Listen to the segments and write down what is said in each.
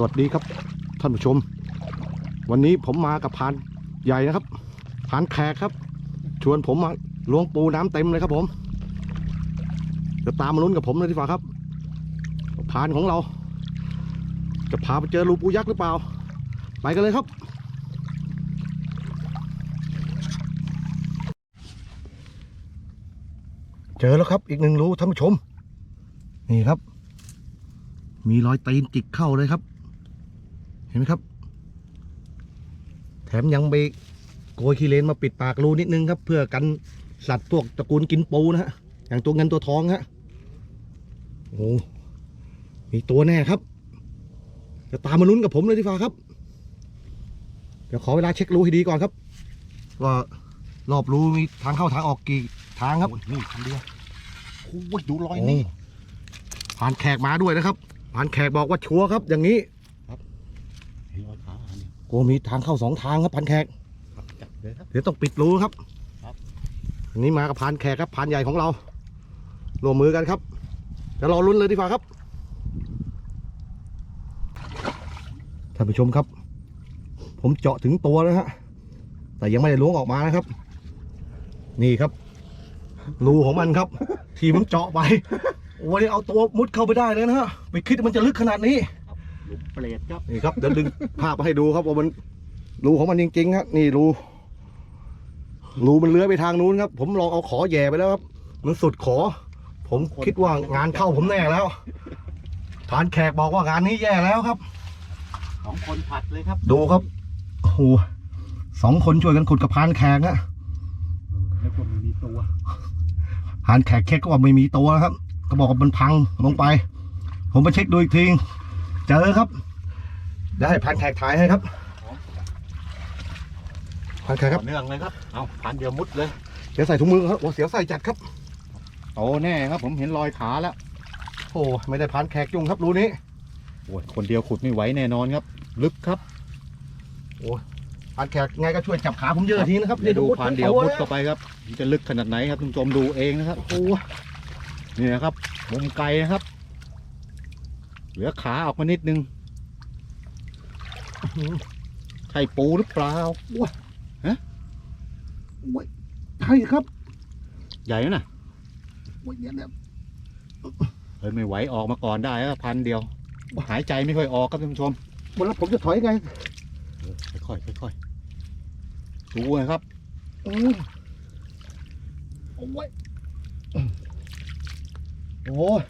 สวัสดีครับท่านผู้ชม วันนี้ผมมากับพานใหญ่นะครับพานแขกครับ ชวนผมมาล้วงปูน้ำเต็มเลยครับผมจะตามมาลุ้นกับผมเลยดีกว่าครับพานของเรา จะพาไปเจอรูปูยักษ์หรือเปล่า ไปกันเลยครับ เจอแล้วครับอีกหนึ่งรูท่านผู้ชม นี่ครับ มีรอยตีนจิกเข้าเลยครับ เห็นไหมครับ แถมยังไปโกยขี้เลนมาปิดปากรูนิดนึงครับ เพื่อกันสัตว์พวกตระกูลกินปูนะฮะอย่างตัวเงินตัวทองฮะโอ้มีตัวแน่ครับ จะตามมาลุ้นกับผมเลยดีกว่าครับ เดี๋ยวขอเวลาเช็ครูให้ดีก่อนครับว่ารอบรูมีทางเข้าทางออกกี่ทางครับนี่คันเดียวโอ้ยดูรอยโอ้นี่ผ่านแขกมาด้วยนะครับ ผ่านแขกบอกว่าชัวร์ครับ อย่างนี้เห็นรอยขา เนี่ยโอ้มีทางเข้าสองทางครับผ่านแขกครับจับเลยครับ เดี๋ยวต้องปิดรูครับครับ อันนี้มากับผ่านแขกครับผ่านใหญ่ของเราร่วมมือกันครับจะรอลุ้นเลยดีกว่าครับ ท่านผู้ชมครับ ผมเจาะถึงตัวแล้วฮะ แต่ยังไม่ได้ล้วงออกมานะครับ นี่ครับ รูของมันครับ ที่ผมเจาะไปโอ้ยเอาตัวมุดเข้าไปได้เลยนะฮะไม่คิดว่ามันจะลึกขนาดนี้ หลุมเปรตครับนี่ครับเดี๋ยวดึงภาพมาให้ดูครับว่ามันรูของมันจริงๆครับนี่รูรูมันเลื้อยไปทางนู้นครับ ผมลองเอาขอแหย่ไปแล้วครับ มันสุดขอ ผมคิดว่างานเข้าผมแน่แล้วฐานแขกบอกว่างานนี้แย่แล้วครับสองคนผัดเลยครับ ดูครับโอ้โหสองคนช่วยกันขุดกับพานแขกนะแล้วคนมันมีตัวพานแขกเช็คก็ว่าไม่มีตัวนะครับ ก็บอกว่ามันพังลงไป ผมไปเช็คดูอีกที เจอครับ ได้ให้พานแขกถ่ายให้ครับพานแขกครับต่อเนื่องเลยครับ เอาพันเดียวมุดเลย เดี๋ยวใส่ถุงมือครับโอ้เสียวใส่จัดครับ โตแน่ครับ ผมเห็นรอยขาแล้ว โอ้ไม่ได้พานแขกจุงครับรูนี้ โอ้ยคนเดียวขุดไม่ไหวแน่นอนครับ ลึกครับพานแขกไงก็ช่วยจับขาผมเยอะทีนะครับเดี๋ยวดูพันเดียวมุดก็เข้าไปครับมันจะลึกขนาดไหนครับคุณผู้ชมดูเองนะครับ โอ้นี่นะครับมุมไกลนะครับ เหลือขาออกมานิดนึงใช่ปูหรือเปล่าใช่ครับ ใหญ่ไหมน่ะโอ้ยเนี่ยเนี่ยเฮ้ยไม่ไหวออกมาก่อนได้ครับพันเดียว หายใจไม่ค่อยออกครับท่านผู้ชมหมดแล้วผมจะถอยไงค่อยๆค่อยๆดูนะครับโอ้ยโอ้ยโอ้ย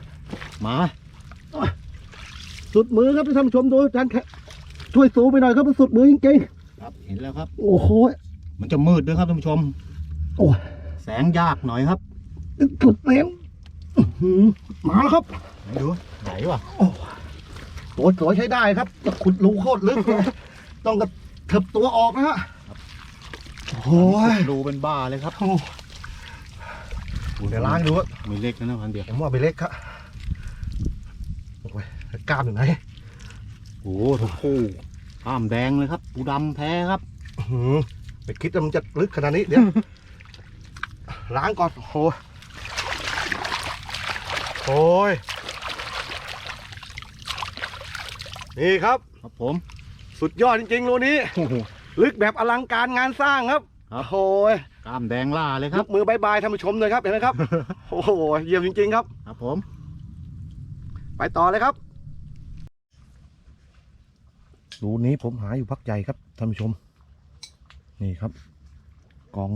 มา สุดมือครับท่านผู้ชมดูจานแขกช่วยสูไปหน่อยครับมันสุดมือจริงครับเห็นแล้วครับ ๆโอ้โหมันจะมืดด้วยครับท่านผู้ชม โอ้ยแสงยากหน่อยครับสุดเต็มอื้อหือมาแล้วครับ ไหนดูไหนวะตัวสวยใช้ได้ครับจะขุดรูโคตรลึกเลยต้องกระเถิบตัวออกนะฮะโอ้ยดูเป็นบ้าเลยครับเดี๋ยวล้างดูว่ามีเล็กนะนะพันเดียวผมว่าไปเล็กครับโอ้ย กล้ามอยู่ไหนโอ้โหทุกคู่ข้ามแดงเลยครับปูดำแท้ครับอื้อหือไม่คิดว่ามันจะลึกขนาดนี้เดี๋ยว ล้างก่อนโอ้ยโอ้ยนี่ครับ ครับผมสุดยอดจริงๆรูนี้ โอ้โห ลึกแบบอลังการงานสร้างครับครับ โอ้ยกล้ามแดงล่าเลยคยรับ กมือบายบายท่านผู้ชมเลยครับเห็นไหมครับ โอ้โหเยี่ยมจริงๆครับ ครับผม ไปต่อเลยครับ รูนี้ผมหาอยู่พักใหญ่ครับท่านผู้ชม นี่ครับ กอง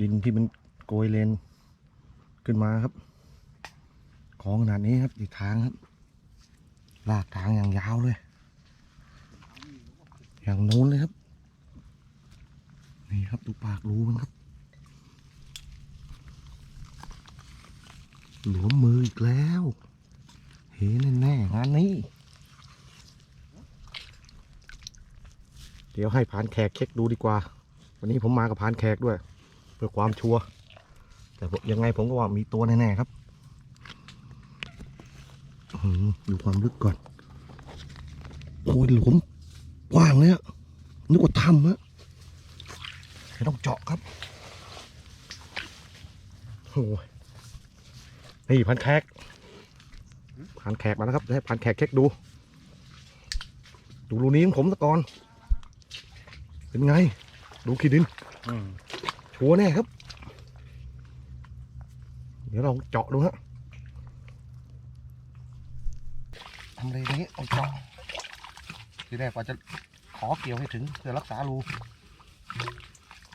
ดินที่มันโกยเลนขึ้นมาครับ ของขนาดนี้ครับอีกทางครับ ลากทางอย่างยาวเลย อย่างนู้นเลยครับ นี่ครับดูปากรูมันครับหลวมมืออีกแล้วเฮ้แน่ๆงานนี้ เดี๋ยวให้พานแขกเช็คดูดีกว่า วันนี้ผมมากับพานแขกด้วย เพื่อความชัวร์แต่ผมยังไงผมก็ว่ามีตัวแน่ๆครับดูความลึกก่อนโอ้ยหลุมกว้างเลยอะนึกว่าถ้ำฮะไม่ต้องเจาะครับโอ้ยนี่พันแขกพันแขกมาแล้วครับให้พันแขกเช็คดู ดูรูนี้ของผมตะก่อน เป็นไง ดูขีดินอืมชัวร์แน่ครับ เดี๋ยวเราเจาะดูฮะทำเลนี้เอาเจาะทีแรกว่าจะขอเกี่ยวให้ถึงเพื่อรักษารู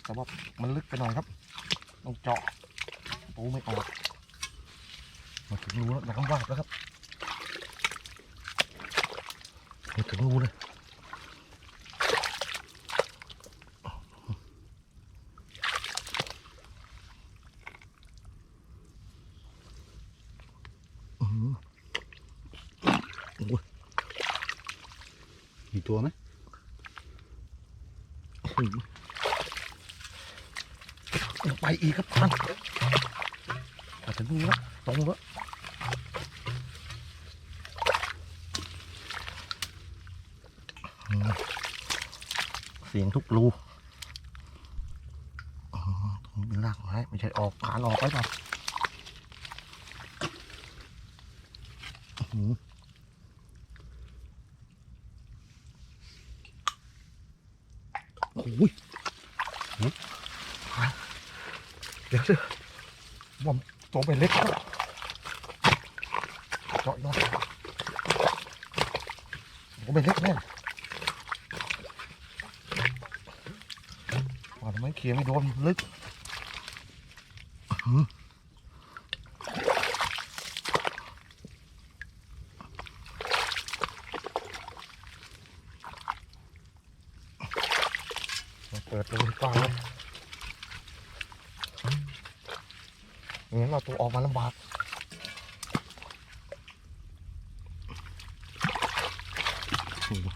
แต่ว่ามันลึกไปหน่อยครับ ต้องเจาะปูไม่ออกมาถึงรูแล้วน้ำวาบแล้วครับมาถึงรูเลย อื้อหือโอ้ย มี ตัวไหมไปอีกครับพันมาถึงรูแล้วตรงแล้วเสียงทุกรูตรงนี้เป็นรากไม้ไม่ใช่ออกผ่านออกไปเปล่ อ้ยเดี๋ยวเดี๋ยวบ่มตัวเป็นเล็กครับเจาะอีกหน่อยตัวเป็นเล็กแน่ว่าทำไมเขียไม่โดนลึกอือหือม เปิดดูให้ฟังเลยไม่งั้นเราตัวออกมาลำบากอ้โห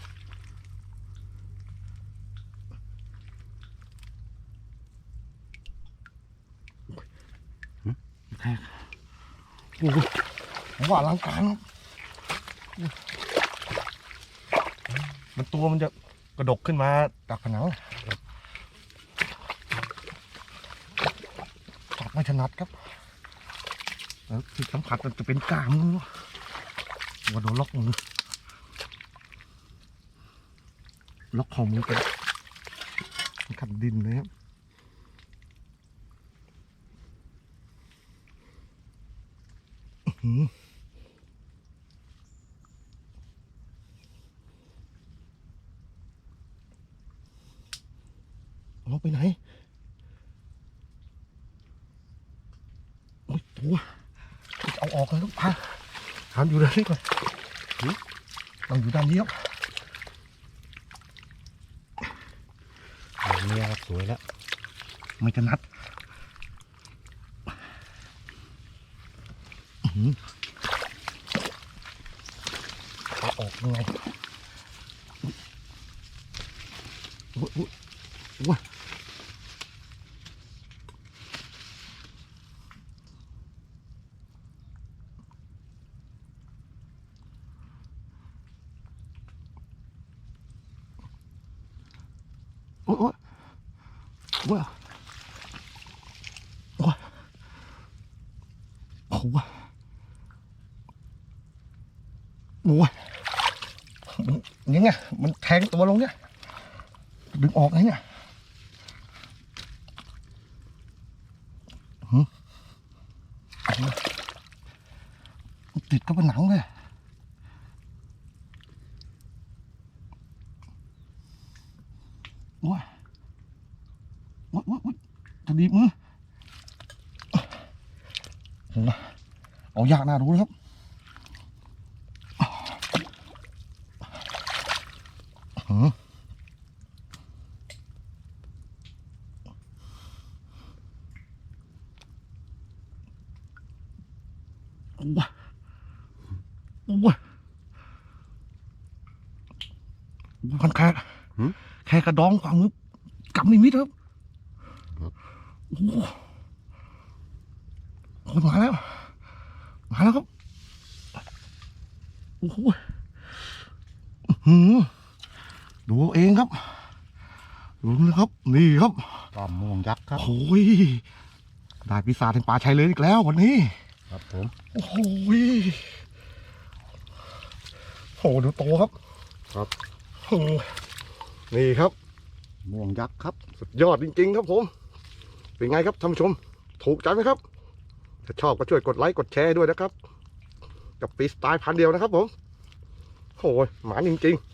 แทกโอ้โหผมว่าลังการครับมันตัวมันจะกระดกขึ้นมาจากผนังจับไม่ ถนัดครับ แล้วที่สัมผัสมันจะเป็นกลามมือว่าโดนล็อกมือล็อกคองมือเป็นขัดดินเลยครับเอาไปไหน โอ้ยตัวเอาออกเลยต้องพาหามอยู่ด้านนี้ก่อนต้องอยู่ด้านนี้ครับเนี่ยครับสวยแล้วไม่จะนัดเอาออกยังไงอุ๊ยอุ๊ยอุ๊ยโอ้ยโอ้ย โอ้ยโอ้ยโอ้ยโอ้ยมันยังไงมันแทง จะดีบมือโอ้โหเอายากน่าดูนะครับหือโอ้ยโอ้ยมันแค่แค่กระดองความมือกำนิมิตครับ โอ้โหโอ้ยมาแล้ว มาแล้วครับ โอ้โหอื้อหือดูเอาเองครับดูนะครับ นี่ครับปลาม่วงยักษ์ครับโอ้ยได้ปีศาจแห่งป่าชัยเลยอีกแล้ววันนี้ ครับผม โอ้โหยโหดูโตครับ ครับโอืมนี่ครับม่วงยักษ์ครับ สุดยอดจริง ๆ ครับผม เป็นไงครับท่านผู้ชม ถูกใจไหมครับ ถ้าชอบก็ช่วยกดไลค์กดแชร์ด้วยนะครับ กับปีสไตล์พันเดียวนะครับผมโอ้ยหมานจริงๆ